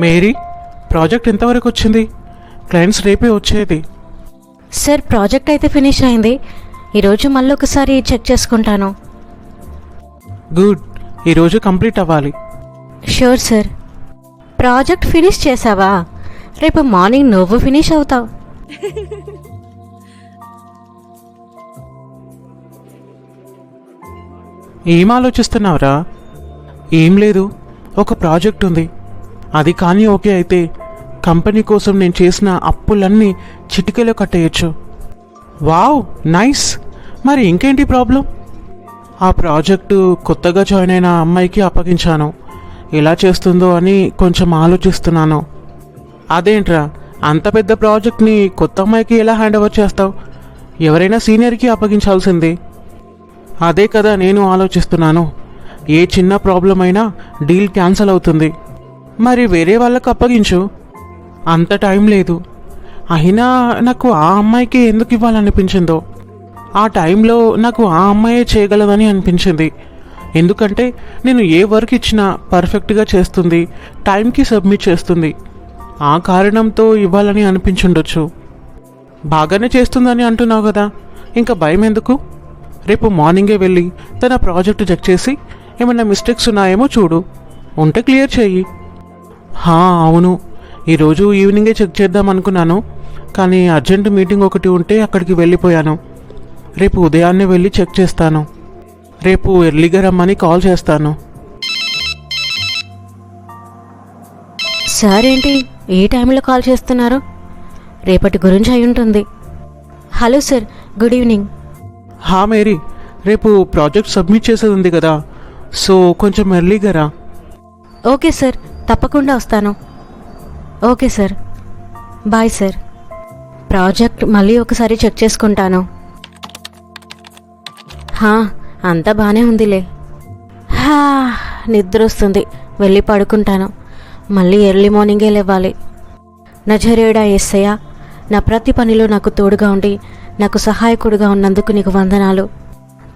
Mary project ఎంతవరకు వచ్చింది? Clients రేపే వచ్చేది. సార్ ప్రాజెక్ట్ అయితే ఫినిష్ అయింది. ఈరోజు మళ్ళీ ఒకసారి చెక్ చేసుకుంటాను. గుడ్. ఈరోజు కంప్లీట్ అవ్వాలి. Sure sir. ప్రాజెక్ట్ ఫినిష్ చేసావా? రేపు మార్నింగ్ నువ్వు ఫినిష్ అవుతావు. ఏం ఆలోచిస్తున్నావురా? ఏం లేదు. ఒక ప్రాజెక్ట్ ఉంది. అది కానీ ఓకే అయితే కంపెనీ కోసం నేను చేసిన అప్పులన్నీ చిటికలో కట్టేయచ్చు. Wow nice. మరి ఇంకేంటి ప్రాబ్లం? ఆ ప్రాజెక్టు కొత్తగా జాయిన్ అయిన అమ్మాయికి అప్పగించాను. ఎలా చేస్తుందో అని కొంచెం ఆలోచిస్తున్నాను. అదేంట్రా అంత పెద్ద ప్రాజెక్ట్ని కొత్త అమ్మాయికి ఎలా హ్యాండ్ ఓవర్ చేస్తావు? ఎవరైనా సీనియర్కి అప్పగించాల్సింది. అదే కదా నేను ఆలోచిస్తున్నాను. ఏ చిన్న ప్రాబ్లం అయినా డీల్ క్యాన్సిల్ అవుతుంది. మరి వేరే వాళ్ళకు అప్పగించు. అంత టైం లేదు. అయినా నాకు ఆ అమ్మాయికి ఎందుకు ఇవ్వాలనిపించిందో? ఆ టైంలో నాకు ఆ అమ్మాయే చేయగలదని అనిపించింది. ఎందుకంటే నేను ఏ వర్క్ ఇచ్చినా పర్ఫెక్ట్గా చేస్తుంది టైంకి సబ్మిట్ చేస్తుంది. ఆ కారణంతో ఇవ్వాలని అనిపించుండొచ్చు. బాగానే చేస్తుందని అంటున్నావు కదా ఇంకా భయం ఎందుకు? రేపు మార్నింగే వెళ్ళి తన ప్రాజెక్ట్ చెక్ చేసి ఏమైనా మిస్టేక్స్ ఉన్నాయేమో చూడు. ఉంటే క్లియర్ చేయి హా అవును. ఈరోజు ఈవినింగే చెక్ చేద్దాం అనుకున్నాను. కానీ అర్జెంట్ మీటింగ్ ఒకటి ఉంటే అక్కడికి వెళ్ళిపోయాను. రేపు ఉదయాన్నే వెళ్ళి చెక్ చేస్తాను. రేపు ఎర్లీగా రమ్మని కాల్ చేస్తాను. సార్ ఏంటి ఏ టైంలో కాల్ చేస్తున్నారు? రేపటి గురించి అయి ఉంటుంది. Hello sir good evening. హా మేరీ. రేపు ప్రాజెక్ట్ సబ్మిట్ చేసేది ఉంది కదా. సో కొంచెం ఎర్లీగా రా. ఓకే సార్ తప్పకుండా వస్తాను. Okay sir. Bye sir. Project మళ్ళీ ఒకసారి చెక్ చేసుకుంటాను. హా అంతా బాగానే ఉందిలే. హా నిద్ర వస్తుంది వెళ్ళి పడుకుంటాను. మళ్ళీ ఎర్లీ మార్నింగే లేవాలి. నజరేడా ఎస్సయ్య నా ప్రతి పనిలో నాకు తోడుగా ఉండి నాకు సహాయకుడుగా ఉన్నందుకు నీకు వందనాలు.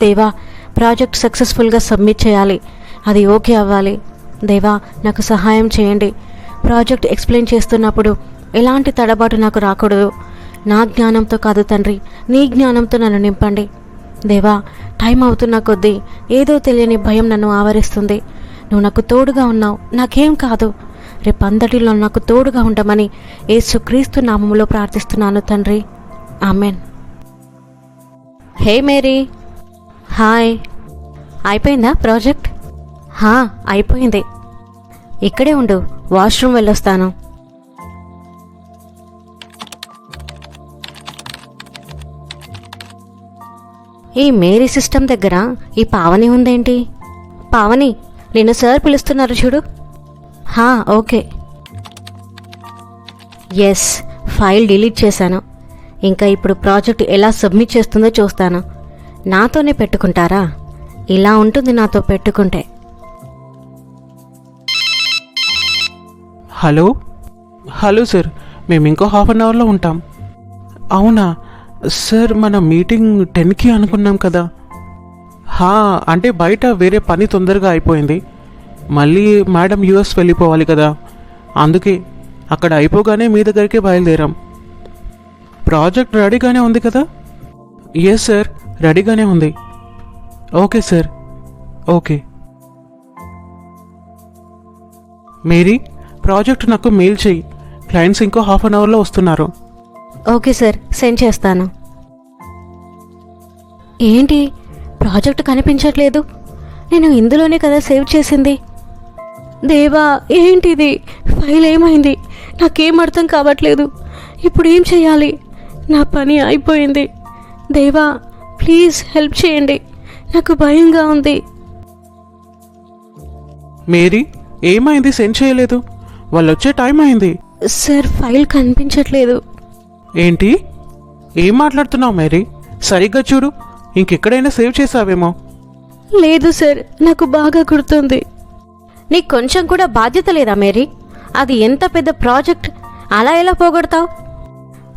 దేవా ప్రాజెక్ట్ సక్సెస్ఫుల్గా సబ్మిట్ చేయాలి. అది ఓకే అవ్వాలి. దేవా నాకు సహాయం చేయండి. ప్రాజెక్ట్ ఎక్స్ప్లెయిన్ చేస్తున్నప్పుడు ఎలాంటి తడబాటు నాకు రాకూడదు. నా జ్ఞానంతో కాదు తండ్రి నీ జ్ఞానంతో నన్ను నింపండి. దేవా టైం అవుతున్న కొద్దీ ఏదో తెలియని భయం నన్ను ఆవరిస్తుంది. నువ్వు నాకు తోడుగా ఉన్నావు నాకేం కాదు. రేపందటిలో నాకు తోడుగా ఉండమని యేసుక్రీస్తు నామములో ప్రార్థిస్తున్నాను తండ్రి. ఆమెన్. Hey Mary. హాయ్. అయిపోయిందా ప్రాజెక్ట్? హా అయిపోయింది. ఇక్కడే ఉండు వాష్రూమ్ వెళ్ళొస్తాను. ఈ మేరీ సిస్టమ్ దగ్గర ఈ పావని ఉందేంటి? పావని నిన్ను సార్ పిలుస్తున్నారు చూడు. హా ఓకే. ఎస్ ఫైల్ డిలీట్ చేశాను. ఇంకా ఇప్పుడు ప్రాజెక్ట్ ఎలా సబ్మిట్ చేస్తుందో చూస్తాను. నాతోనే పెట్టుకుంటారా? ఇలా ఉంటుంది నాతో పెట్టుకుంటే. హలో? హలో సార్ మేము ఇంకో హాఫ్ అన్ అవర్లో ఉంటాం. అవునా? సార్ మన మీటింగ్ టెన్కి అనుకున్నాం కదా. హా అంటే బయట వేరే పని తొందరగా అయిపోయింది. మళ్ళీ మేడం యూఎస్ వెళ్ళిపోవాలి కదా. అందుకే అక్కడ అయిపోగానే మీ దగ్గరికి బయలుదేరాం. ప్రాజెక్ట్ రెడీగానే ఉంది కదా? ఎస్ సార్ రెడీగానే ఉంది. Okay sir okay Mary? Project నాకు మెయిల్ చెయ్యి క్లయింట్స్ ఇంకో హాఫ్ అన్ అవర్లో వస్తున్నారు. ఓకే సార్ సెండ్ చేస్తాను. ఏంటి? ప్రాజెక్ట్ కనిపించట్లేదు. నేను ఇందులోనే కదా సేవ్ చేసింది. దేవా ఏంటిది? ఫైల్ ఏమైంది? నాకేం అర్థం కావట్లేదు. ఇప్పుడు ఏం చేయాలి? నా పని అయిపోయింది. దేవా ప్లీజ్ హెల్ప్ చేయండి. నాకు భయంగా ఉంది. మేరీ ఏమైంది? సెండ్ చేయలేదు. వాళ్ళు వచ్చే టైం అయింది. సార్ ఫైల్ కనిపించట్లేదు. ఏంటి? ఏం మాట్లాడుతున్నావు మేరీ? సరిగ్గా చూడు. ఇంకెక్కడైనా సేవ్ చేసావేమో. లేదు సార్ నాకు బాగా గుర్తుంది. నీకు కొంచెం కూడా బాధ్యత లేదా మేరీ? అది ఎంత పెద్ద ప్రాజెక్ట్? అలా ఎలా పోగొడతావు?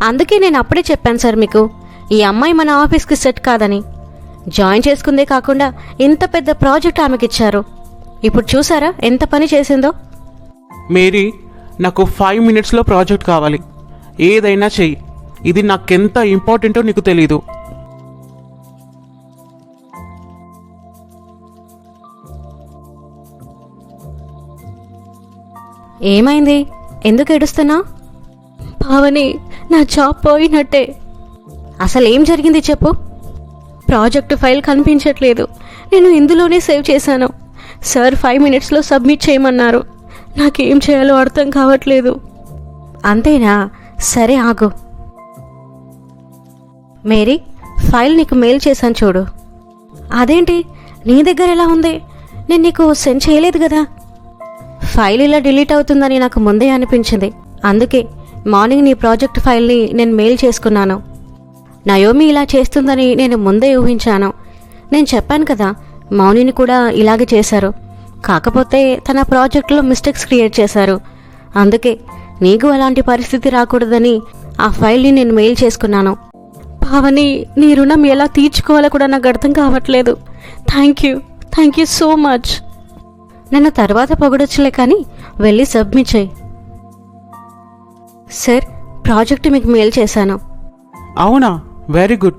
అందుకే నేను అప్పుడే చెప్పాను సార్ మీకు ఈ అమ్మాయి మన ఆఫీస్కి సెట్ కాదని. జాయిన్ చేసుకుందే కాకుండా ఇంత పెద్ద ప్రాజెక్ట్ ఆమెకి ఇచ్చారు ఇప్పుడు చూసారా ఎంత పని చేసిందో? మేరీ నాకు ఫైవ్ మినిట్స్లో ప్రాజెక్ట్ కావాలి. ఏదైనా చెయ్యి. ఇది నాకెంత ఇంపార్టెంటో నీకు తెలీదు. ఏమైంది? ఎందుకు ఏడుస్తున్నా? పావని నా జాబ్ పోయినట్టే. అసలు ఏం జరిగింది చెప్పు. ప్రాజెక్ట్ ఫైల్ కనిపించట్లేదు. నేను ఇందులోనే సేవ్ చేశాను. సార్ ఫైవ్ మినిట్స్లో సబ్మిట్ చేయమన్నారు. నాకేం చేయాలో అర్థం కావట్లేదు. అంతేనా? సరే ఆగు. మేరీ ఫైల్ నీకు మెయిల్ చేశాను చూడు. అదేంటి? నీ దగ్గర ఎలా ఉంది? నేను నీకు సెండ్ చేయలేదు కదా. ఫైల్ ఇలా డిలీట్ అవుతుందని నాకు ముందే అనిపించింది. అందుకే మార్నింగ్ నీ ప్రాజెక్ట్ ఫైల్ని నేను మెయిల్ చేసుకున్నాను. నయోమి ఇలా చేస్తుందని నేను ముందే ఊహించాను. నేను చెప్పాను కదా మౌనిని కూడా ఇలాగే చేశారు. కాకపోతే తన ప్రాజెక్ట్లో మిస్టేక్స్ క్రియేట్ చేశారు. అందుకే నీకు అలాంటి పరిస్థితి రాకూడదని ఆ ఫైల్ని నేను మెయిల్ చేసుకున్నాను. పావని నీ రుణం ఎలా తీర్చుకోవాలో కూడా నాకు అర్థం కావట్లేదు. Thank you thank you so much. నన్ను తర్వాత పొగడొచ్చులే కానీ వెళ్ళి సబ్మిట్ చేయి. సార్ ప్రాజెక్ట్ మీకు మెయిల్ చేశాను. అవునా? Very good.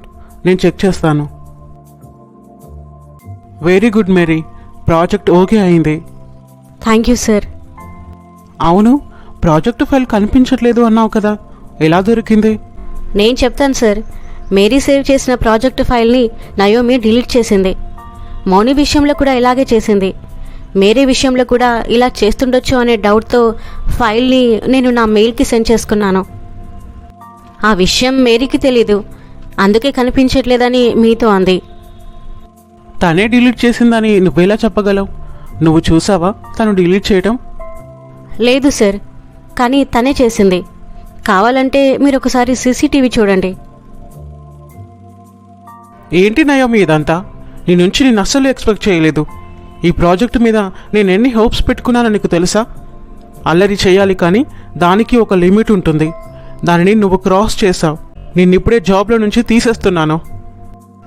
నేను చెక్ చేస్తాను. Very good Mary. Project okay అయింది. Thank you sir. అవును ప్రాజెక్ట్ ఫైల్ కనిపించట్లేదు అన్నావు కదా ఎలా దొరికింది? నేను చెప్తాను సార్. మేరీ సేవ్ చేసిన ప్రాజెక్ట్ ఫైల్ని నయోమి డిలీట్ చేసింది. మౌని విషయంలో కూడా ఇలాగే చేసింది. మేరీ విషయంలో కూడా ఇలా చేస్తుండొచ్చు అనే డౌట్తో ఫైల్ని నేను నా మెయిల్కి సెండ్ చేసుకున్నాను. ఆ విషయం మేరీకి తెలీదు. అందుకే కనిపించట్లేదని మీతో అంది. తనే డిలీట్ చేసిందని నువ్వెలా చెప్పగలవు? నువ్వు చూసావా తను డిలీట్ చేయటం? లేదు సార్ కానీ తనే చేసింది. కావాలంటే మీరు ఒకసారి సీసీటీవీ చూడండి. ఏంటి నయోమి ఇదంతా నీ నుంచి నేను అస్సలు ఎక్స్పెక్ట్ చేయలేదు. ఈ ప్రాజెక్ట్ మీద నేను ఎన్ని హోప్స్ పెట్టుకున్నానో నీకు తెలుసా? అల్లరి చేయాలి కానీ దానికి ఒక లిమిట్ ఉంటుంది. దానిని నువ్వు క్రాస్ చేసావు నేను ఇప్పుడే జాబ్లో నుంచి తీసేస్తున్నాను.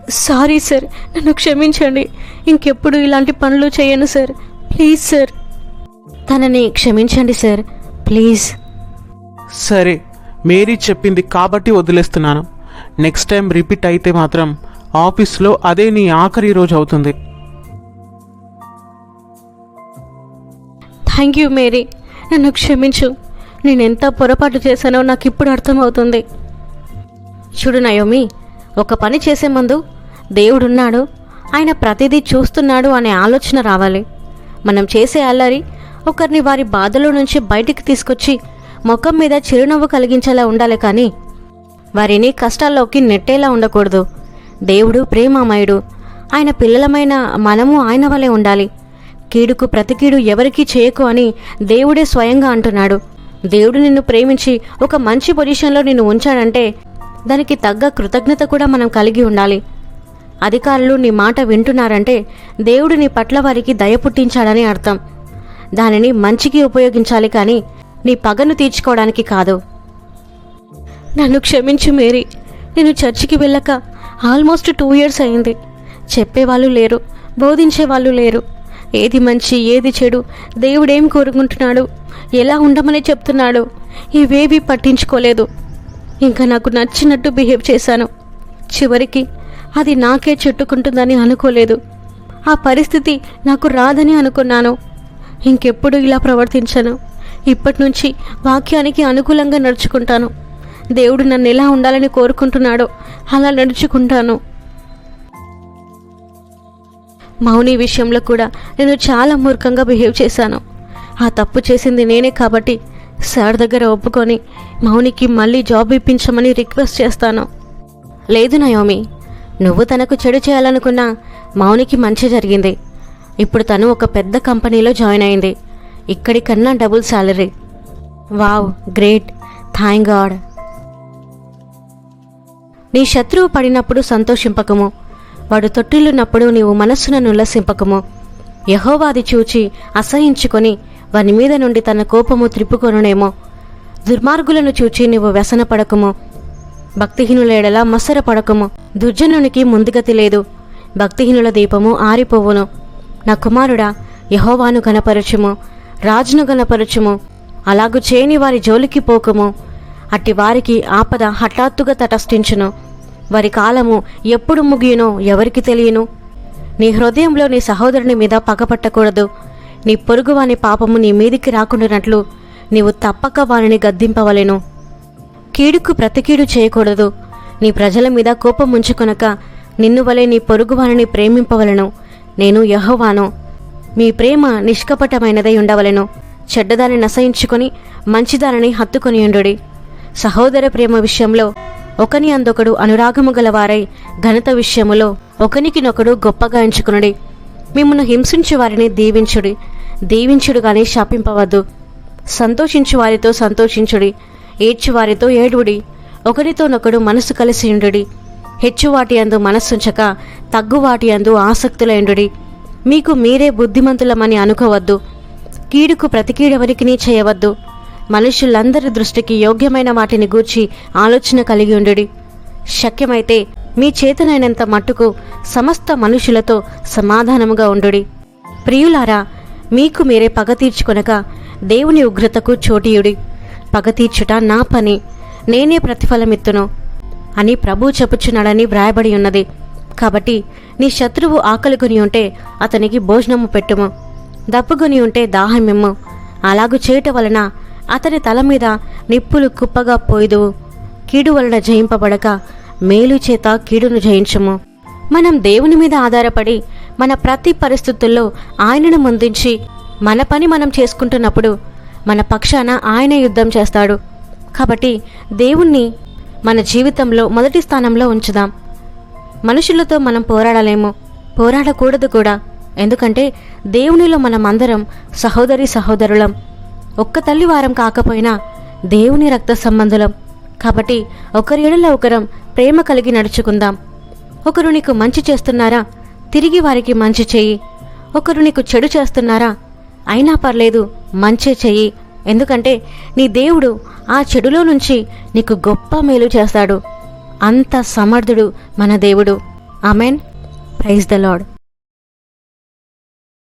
Sorry sir. నన్ను క్షమించండి. ఇంకెప్పుడు ఇలాంటి పనులు చేయను సార్. Please sir. తనని క్షమించండి సార్. ప్లీజ్. సరే మేరీ చెప్పింది కాబట్టి వదిలేస్తున్నాను. నెక్స్ట్ టైం రిపీట్ అయితే మాత్రం ఆఫీస్లో అదే నీ ఆఖరి రోజు అవుతుంది. Thank you Mary. నన్ను క్షమించు. నేను ఎంత పొరపాటు చేశానో నాకు ఇప్పుడు అర్థమవుతుంది. చూడు నయోమి ఒక పని చేసే ముందు దేవుడున్నాడు. ఆయన ప్రతిదీ చూస్తున్నాడు అనే ఆలోచన రావాలి. మనం చేసే అల్లరి ఒకరిని వారి బాధలో నుంచి బయటికి తీసుకొచ్చి ముఖం మీద చిరునవ్వు కలిగించేలా ఉండాలి కానీ వారిని కష్టాల్లోకి నెట్టేలా ఉండకూడదు. దేవుడు ప్రేమామయుడు. ఆయన పిల్లలమైన మనము ఆయన వలె ఉండాలి. కీడుకు ప్రతి కీడు ఎవరికీ చేయకు అని దేవుడే స్వయంగా అంటున్నాడు. దేవుడు నిన్ను ప్రేమించి ఒక మంచి పొజిషన్లో నిన్ను ఉంచాడంటే దానికి తగ్గ కృతజ్ఞత కూడా మనం కలిగి ఉండాలి. అధికారులు నీ మాట వింటున్నారంటే దేవుడు నీ పట్ల వారికి దయ పుట్టించాడని అర్థం. దానిని మంచికి ఉపయోగించాలి కానీ నీ పగను తీర్చుకోవడానికి కాదు. నన్ను క్షమించు మేరీ. నేను చర్చికి వెళ్ళక ఆల్మోస్ట్ టూ ఇయర్స్ అయింది. చెప్పేవాళ్ళు లేరు బోధించేవాళ్ళు లేరు. ఏది మంచి ఏది చెడు దేవుడేం కోరుకుంటున్నాడు ఎలా ఉండమని చెప్తున్నాడు ఇవేవి పట్టించుకోలేదు. ఇంకా నాకు నచ్చినట్టు బిహేవ్ చేశాను. చివరికి అది నాకే చుట్టుకుంటుందని అనుకోలేదు. ఆ పరిస్థితి నాకు రాదని అనుకున్నాను. ఇంకెప్పుడు ఇలా ప్రవర్తించను. ఇప్పటి నుంచి వాక్యానికి అనుకూలంగా నడుచుకుంటాను. దేవుడు నన్ను ఎలా ఉండాలని కోరుకుంటున్నాడో అలా నడుచుకుంటాను. మౌని విషయంలో కూడా నేను చాలా మూర్ఖంగా బిహేవ్ చేశాను. ఆ తప్పు చేసింది నేనే కాబట్టి సార్ దగ్గర ఒప్పుకొని మౌనికి మళ్ళీ జాబ్ ఇప్పించమని రిక్వెస్ట్ చేస్తాను. లేదు నయోమి నువ్వు తనకు చెడు చేయాలనుకున్నా మౌనికి మంచి జరిగింది. ఇప్పుడు తను ఒక పెద్ద కంపెనీలో జాయిన్ అయింది. ఇక్కడి కన్నా double salary wow great. Thank God. నీ శత్రువు పడినప్పుడు సంతోషింపకము. వాడు తొట్టిల్లున్నప్పుడు నీవు మనస్సును ఉల్లసింపకము యహోవాది చూచి అసహించుకొని వాని మీద నుండి తన కోపము త్రిప్పుకొనునేమో. దుర్మార్గులను చూచి నీవు వ్యసనపడకము. భక్తిహీనుల ఎడల మసర పడకము దుర్జనునికి ముందుగతి లేదు. భక్తిహీనుల దీపము ఆరిపోవును. నా కుమారుడా యహోవాను గణపరచుము రాజును గణపరచుము అలాగు చేయని వారి జోలికి పోకము. అట్టి వారికి ఆపద హఠాత్తుగా తటస్థించును. వారి కాలము ఎప్పుడు ముగియునో ఎవరికి తెలియను? నీ హృదయంలో నీ సహోదరుని మీద పగపట్టకూడదు. నీ పొరుగువాని పాపము నీ మీదికి రాకుండానట్లు నీవు తప్పక వారిని గద్దింపవలెను. కీడుకు ప్రతికీడు చేయకూడదు. నీ ప్రజల మీద కోపం ఉంచుకొనక నిన్ను వలె నీ పొరుగువారిని ప్రేమింపవలను. నేను యహోవాను. మీ ప్రేమ నిష్కపటమైనదై ఉండవలెను. చెడ్డదాన్ని నశయించుకొని మంచిదానిని హత్తుకొనియుండుడి సహోదర ప్రేమ విషయంలో ఒకని అందొకడు అనురాగము గలవారై ఘనత విషయములో ఒకనికినొకడు గొప్పగా ఎంచుకునుడి. మిమ్మను హింసించు వారిని దీవించుడి. దీవించుడు గాని శాపింపవద్దు. సంతోషించు వారితో సంతోషించుడి. ఏడ్చువారితో ఏడుడి. ఒకరితోనొకడు మనసు కలిసి ఉండుడి. హెచ్చు వాటి అందు మనస్సుంచక తగ్గు వాటి అందు ఆసక్తులైండుడి. మీకు మీరే బుద్ధిమంతులమని అనుకోవద్దు. కీడుకు ప్రతికీడెవరికినీ చేయవద్దు మనుషులందరి దృష్టికి యోగ్యమైన వాటిని గూర్చి ఆలోచన కలిగి ఉండుడి. శక్యమైతే మీ చేతనైనంత మట్టుకు సమస్త మనుషులతో సమాధానముగా ఉండుడి. ప్రియులారా మీకు మీరే పగ తీర్చుకొనక దేవుని ఉగ్రతకు చోటీయుడి. పగ తీర్చుట నా పని. నేనే ప్రతిఫలమిత్తును అని ప్రభు చెప్పుచున్నాడని వ్రాయబడి ఉన్నది. కాబట్టి నీ శత్రువు ఆకలిగొని ఉంటే అతనికి భోజనము పెట్టుము. దప్పుకొని ఉంటే దాహమిమ్ము. అలాగు చేయట వలన అతని తల మీద నిప్పులు కుప్పగా పోయిదువు కీడు వలన జయింపబడక మేలు చేత కీడును జయించము. మనం దేవుని మీద ఆధారపడి మన ప్రతి పరిస్థితుల్లో ఆయనను ముందించి మన పని మనం చేసుకుంటున్నప్పుడు మన పక్షాన ఆయనే యుద్ధం చేస్తాడు. కాబట్టి దేవుణ్ణి మన జీవితంలో మొదటి స్థానంలో ఉంచుదాం. మనుషులతో మనం పోరాడలేము. పోరాడకూడదు కూడా. ఎందుకంటే దేవునిలో మనం అందరం సహోదరి సహోదరులం. ఒక్క తల్లి వారం కాకపోయినా దేవుని రక్త సంబంధులం. కాబట్టి ఒకరి ఎడల ఒకరం ప్రేమ కలిగి నడుచుకుందాం. ఒకరు నీకు మంచి చేస్తున్నారా? తిరిగి వారికి మంచి చెయ్యి ఒకరు నీకు చెడు చేస్తున్నారా? అయినా పర్లేదు. మంచి చెయ్యి. ఎందుకంటే నీ దేవుడు ఆ చెడులో నుంచి నీకు గొప్ప మేలు చేస్తాడు. అంత సమర్థుడు మన దేవుడు. ఆమెన్. Praise the lord